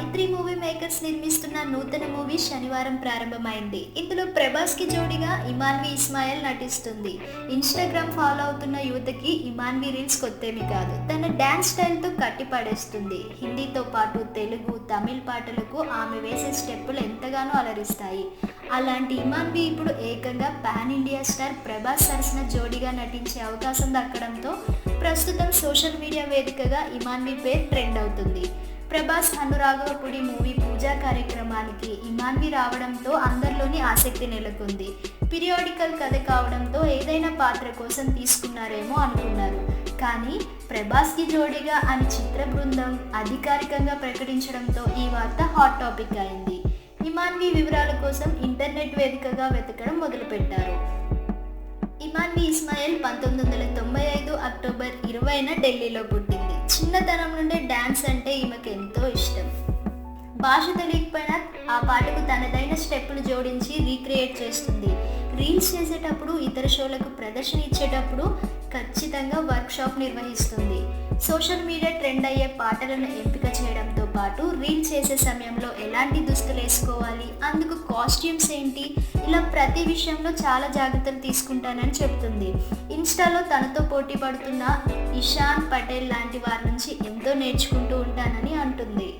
మైత్రి movie makers నిర్మిస్తున్న నూతన movie శనివారం ప్రారంభమైంది. ఇందులో ప్రభాస్కి జోడిగా ఇమాన్వి ఇస్మాయిల్ నటిస్తుంది. ఇన్స్టాగ్రామ్ ఫాలో అవుతున్న యువతకి ఇమాన్వి రీల్స్ కొత్తేమి కాదు. తన డ్యాన్స్ స్టైల్తో కట్టి పడేస్తుంది. హిందీతో పాటు తెలుగు తమిళ్ పాటలకు ఆమె వేసే స్టెప్పులు ఎంతగానో అలరిస్తాయి. అలాంటి ఇమాన్వి ఇప్పుడు ఏకంగా పాన్ ఇండియా స్టార్ ప్రభాస్ సరసన జోడిగా నటించే అవకాశం దక్కడంతో ప్రస్తుతం సోషల్ మీడియా వేదికగా ఇమాన్వి పేరు ట్రెండ్ అవుతుంది. ప్రభాస్ అనురాగపుడి మూవీ పూజా కార్యక్రమానికి ఇమాన్వి రావడంతో అందరిలోని ఆసక్తి నెలకొంది. పీరియాడికల్ కథ కావడంతో ఏదైనా పాత్ర కోసం తీసుకున్నారేమో అనుకున్నారు. కానీ ప్రభాస్కి జోడిగా అని చిత్ర బృందం అధికారికంగా ప్రకటించడంతో ఈ వార్త హాట్ టాపిక్ అయింది. ఇమాన్వి వివరాల కోసం ఇంటర్నెట్ వేదికగా వెతకడం మొదలుపెట్టారు. ఇమాన్వి ఇస్మాయిల్ పంతొమ్మిది వందల తొంభై ఐదు అక్టోబర్ ఇరవైన ఢిల్లీలో పుట్టింది. చిన్నతనం నుండే డ్యాన్స్ అంటే ఈమెకు ఎంతో ఇష్టం. భాష తెలియకపోయినా ఆ పాటకు తనదైన స్టెప్పులు జోడించి రీక్రియేట్ చేస్తుంది. రీల్స్ చేసేటప్పుడు ఇతర షోలకు ప్రదర్శన ఇచ్చేటప్పుడు ఖచ్చితంగా వర్క్షాప్ నిర్వహిస్తుంది. సోషల్ మీడియా ట్రెండ్ అయ్యే పాటలను ఎంపిక చేయడం పాటు రీల్ చేసే సమయంలో ఎలాంటి దుస్తులు వేసుకోవాలి అందుకు కాస్ట్యూమ్స్ ఏంటి ఇలా ప్రతి విషయంలో చాలా జాగ్రత్తలు తీసుకుంటానని చెప్తుంది ఇన్స్టాలో తనతో పోటీ పడుతున్న ఇషాన్ పటేల్ లాంటి వారి నుంచి ఎంతో నేర్చుకుంటూ ఉంటానని అంటుంది.